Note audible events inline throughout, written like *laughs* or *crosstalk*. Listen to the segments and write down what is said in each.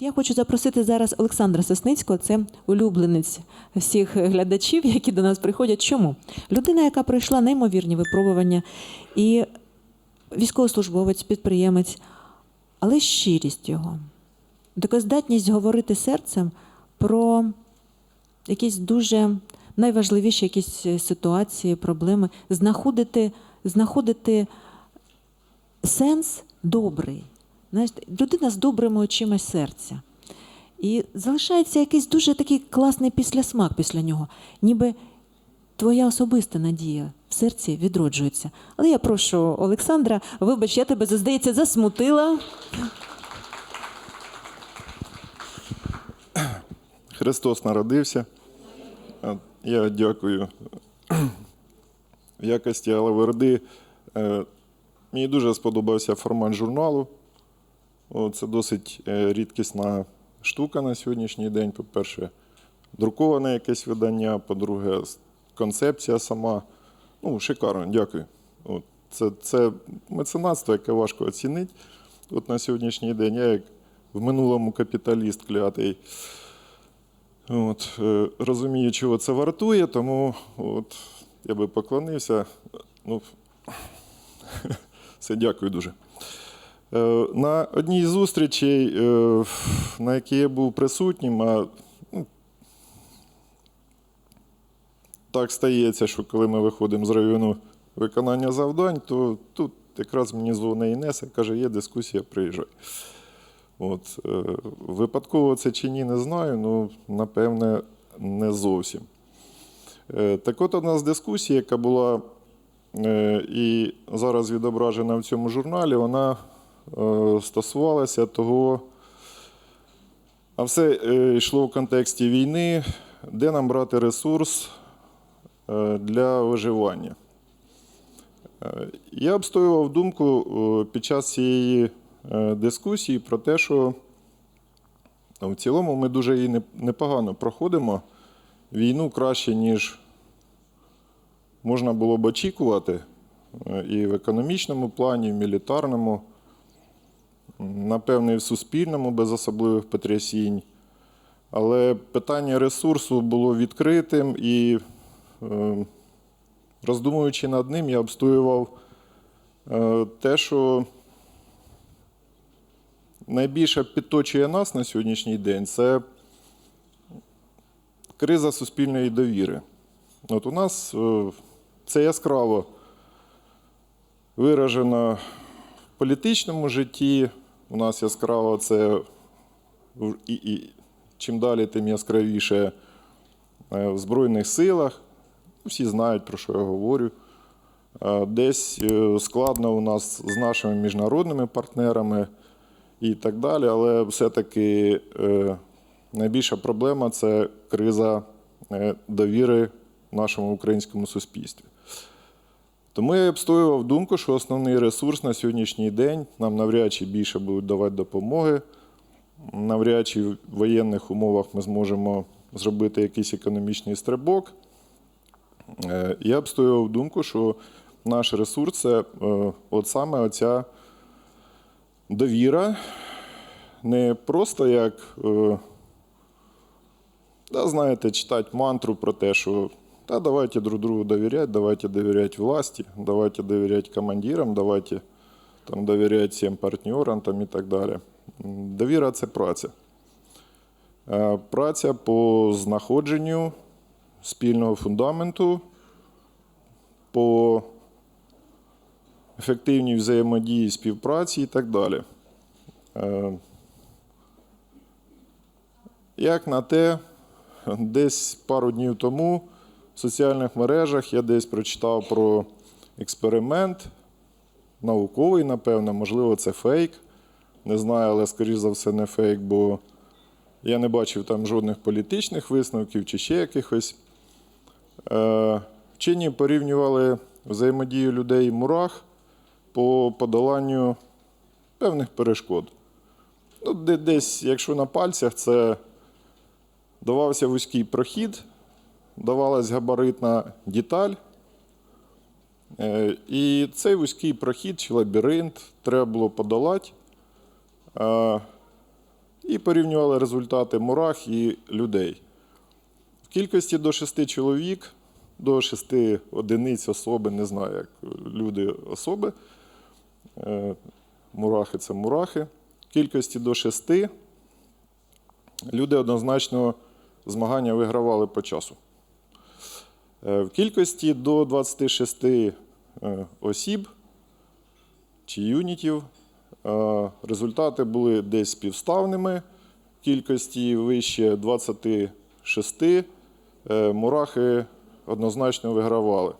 Я хочу запросити зараз Олександра Сосницького, це улюбленець всіх глядачів, які до нас приходять. Чому? Людина, яка пройшла неймовірні випробування, і військовослужбовець, підприємець, але щирість його, така здатність говорити серцем про якісь дуже найважливіші якісь ситуації, проблеми, знаходити, знаходити сенс добрий. Знаєш, людина з добрими очима серця. І залишається якийсь дуже такий класний післясмак після нього, ніби твоя особиста надія в серці відроджується. Але я прошу Олександра, вибач, я тебе, здається, засмутила. Христос народився. Я дякую в якості Алаверди. е, Мені дуже сподобався формат журналу. Це досить е, рідкісна штука на сьогоднішній день. По-перше, друковане якесь видання, по-друге, концепція сама. Ну, шикарно, дякую. От, це, це меценатство, яке важко оцінити. От на сьогоднішній день я як в минулому капіталіст клятий. От, е, розумію, чого це вартує, тому от, я би поклонився. Ну, *laughs* все, дякую дуже. Е, На одній з зустрічей, на якій я був присутнім, а ну, так стається, що коли ми виходимо з району виконання завдань, то тут якраз мені дзвонить Інеса, каже, є дискусія, приїжджай. От, е, випадково це чи ні, не знаю, ну, напевне, не зовсім. Е, так от у нас дискусія, яка була і зараз відображена в цьому журналі, вона е, стосувалася того, а все е, йшло в контексті війни, де нам брати ресурс е, для виживання. Я обстоював думку під час цієї дискусії про те, що ну, в цілому ми дуже її непогано проходимо війну краще, ніж можна було б очікувати і в економічному плані, і в мілітарному, м, напевно, і в суспільному без особливих потрясінь. Але питання ресурсу було відкритим і, е, роздумуючи над ним, я обстоював е, те, що найбільше підточує нас на сьогоднішній день, це криза суспільної довіри. От у нас е, це яскраво виражено в політичному житті. У нас яскраво це і, і чим далі, тим яскравіше е, в Збройних силах. Всі знають, про що я говорю. Е, Десь е, складно у нас з нашими міжнародними партнерами і так далі, але все-таки найбільша проблема це криза довіри в нашому українському суспільстві. Тому я обстоював думку, що основний ресурс на сьогоднішній день нам навряд чи більше будуть давати допомоги. Навряд чи в воєнних умовах ми зможемо зробити якийсь економічний стрибок. Е, Я обстоював думку, що наш ресурс це е, от саме оця довіра, не просто як, е, да, знаєте, читати мантру про те, що да, давайте друг другу довіряти, давайте довіряти власті, давайте довіряти командирам, давайте там, довіряти всім партнерам там, і так далі. Довіра це праця. Праця по знаходженню спільного фундаменту, по ефективній взаємодії, співпраці і так далі. Е, Як на те, десь пару днів тому в соціальних мережах я десь прочитав про експеримент, науковий, напевно, можливо, це фейк. Не знаю, але, скоріш за все, не фейк, бо я не бачив там жодних політичних висновків чи ще якихось. Е, Вчені порівнювали взаємодію людей і мурах по подоланню певних перешкод. Ну, десь, якщо на пальцях, це давався вузький прохід, давалась габаритна деталь. Е, І цей вузький прохід чи лабіринт треба було подолати. Е, і порівнювали результати мурах і людей. В кількості до 6 чоловік, до 6 одиниць особи, не знаю, як люди особи. Е, Мурахи це мурахи. В кількості до 6 люди однозначно змагання вигравали по часу. Е, В кількості до 26 е, осіб чи юнітів е, результати були десь співставними. В кількості вище 26 е, мурахи однозначно вигравали.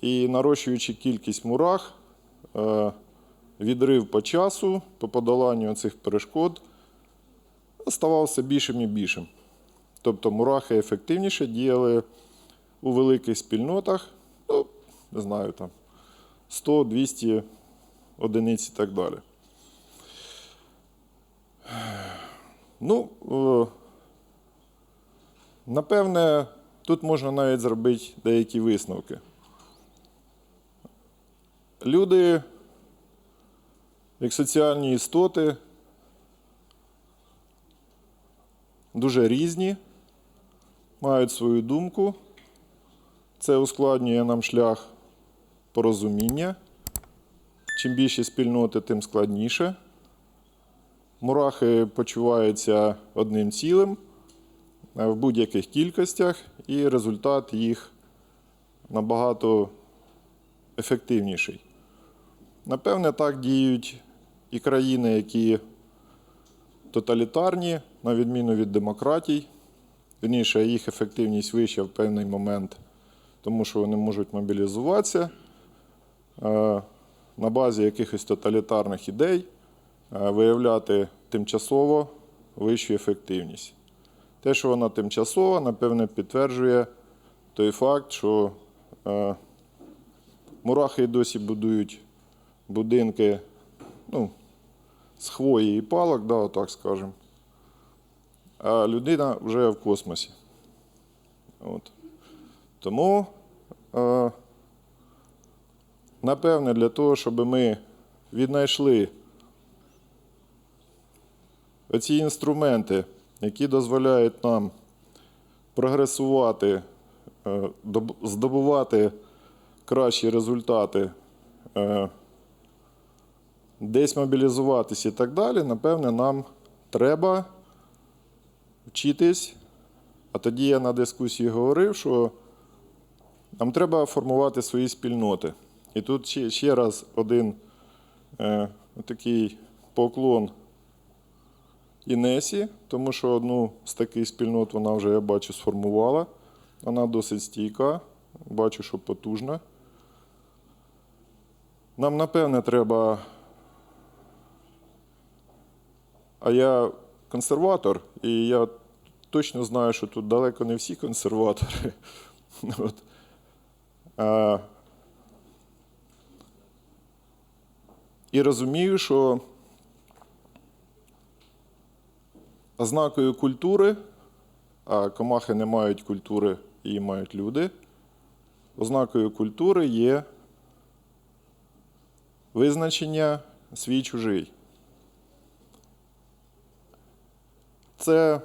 І нарощуючи кількість мурах, відрив по часу, по подоланню цих перешкод ставався більшим і більшим. Тобто мурахи ефективніше діяли у великих спільнотах, ну, не знаю, там 100-200 одиниць і так далі. Ну, е, напевне, тут можна навіть зробити деякі висновки. Люди, як соціальні істоти, дуже різні, мають свою думку. Це ускладнює нам шлях порозуміння. Чим більше спільноти, тим складніше. Мурахи почуваються одним цілим е, в будь-яких кількостях, і результат їх набагато ефективніший. Напевне, так діють і країни, які тоталітарні, на відміну від демократій. Вірніше, їх ефективність вища в певний момент, тому що вони можуть мобілізуватися е, на базі якихось тоталітарних ідей, е, виявляти тимчасово вищу ефективність. Те, що вона тимчасова, напевне, підтверджує той факт, що е, мурахи досі будують будинки ну, з хвої і палок, да, отак скажемо. А людина вже в космосі. От. Тому, е, напевне, для того, щоб ми віднайшли оці інструменти, які дозволяють нам прогресувати, е, здобувати кращі результати, е, десь мобілізуватися і так далі, напевне, нам треба вчитись. А тоді я на дискусії говорив, що нам треба формувати свої спільноти. І тут ще, ще раз один е, такий поклон Інесі, тому що одну з таких спільнот вона вже, я бачу, сформувала. Вона досить стійка, бачу, що потужна. Нам, напевне, треба. А я консерватор, і я точно знаю, що тут далеко не всі консерватори. *laughs* От. А, і розумію, що ознакою культури, а комахи не мають культури, її мають люди. Ознакою культури є визначення свій чужий. Це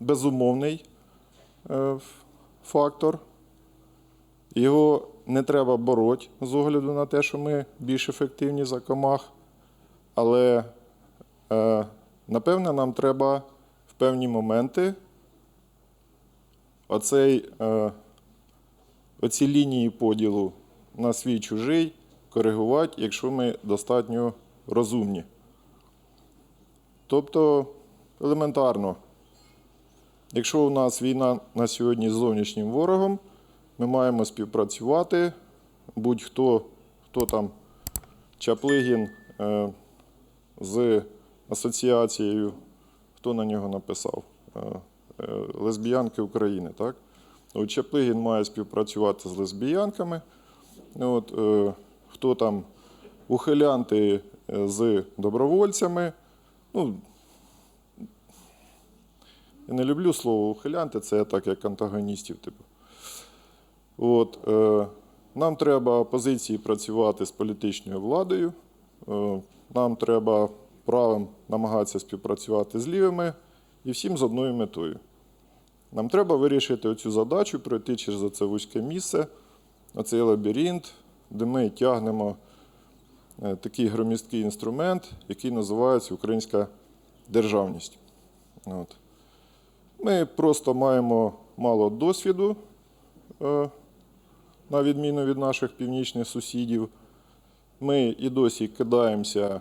безумовний е, фактор. Його не треба бороти з огляду на те, що ми більш ефективні за комах. Але, е, напевне, нам треба в певні моменти оцей, е, оці лінії поділу на свій чужий коригувати, якщо ми достатньо розумні. Тобто елементарно, якщо у нас війна на сьогодні з зовнішнім ворогом, ми маємо співпрацювати. Будь-хто, хто там Чаплигін е, з асоціацією, хто на нього написав? Е, е, Лесбіянки України, так? От Чаплигін має співпрацювати з лесбіянками. От, хто там ухилянти з добровольцями. Ну, я не люблю слово ухилянти, це я так як антагоністів. Типу. От, е, нам треба опозиції працювати з політичною владою, е, нам треба правим намагатися співпрацювати з лівими і всім з одною метою. Нам треба вирішити цю задачу, пройти через це вузьке місце, оцей лабіринт, де ми тягнемо е, такий громісткий інструмент, який називається українська державність. От. Ми просто маємо мало досвіду, е, на відміну від наших північних сусідів. Ми і досі кидаємося.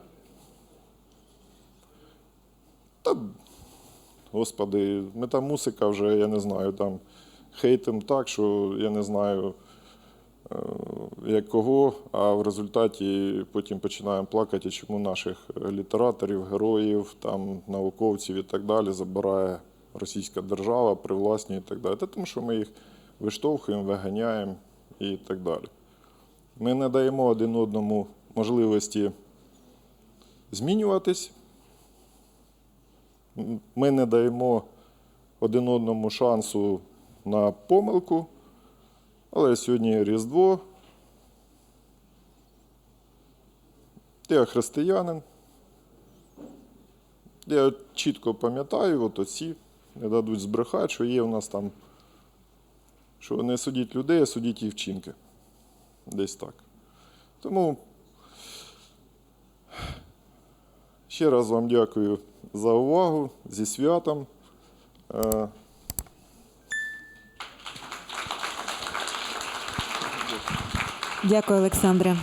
Та, господи, ми там мусика вже, я не знаю, там хейтим так, що я не знаю, е, як кого, а в результаті потім починаємо плакати, чому наших літераторів, героїв, там, науковців і так далі забирає російська держава, привласнює і так далі. Та тому що ми їх виштовхуємо, виганяємо і так далі. Ми не даємо один одному можливості змінюватись. Ми не даємо один одному шансу на помилку. Але сьогодні Різдво. Я християнин. Я чітко пам'ятаю, от оці не дадуть збрехати, що є у нас там, що не судіть людей, а судіть їх вчинки. Десь так. Тому ще раз вам дякую за увагу, зі святом. Е, Дякую, Олександре.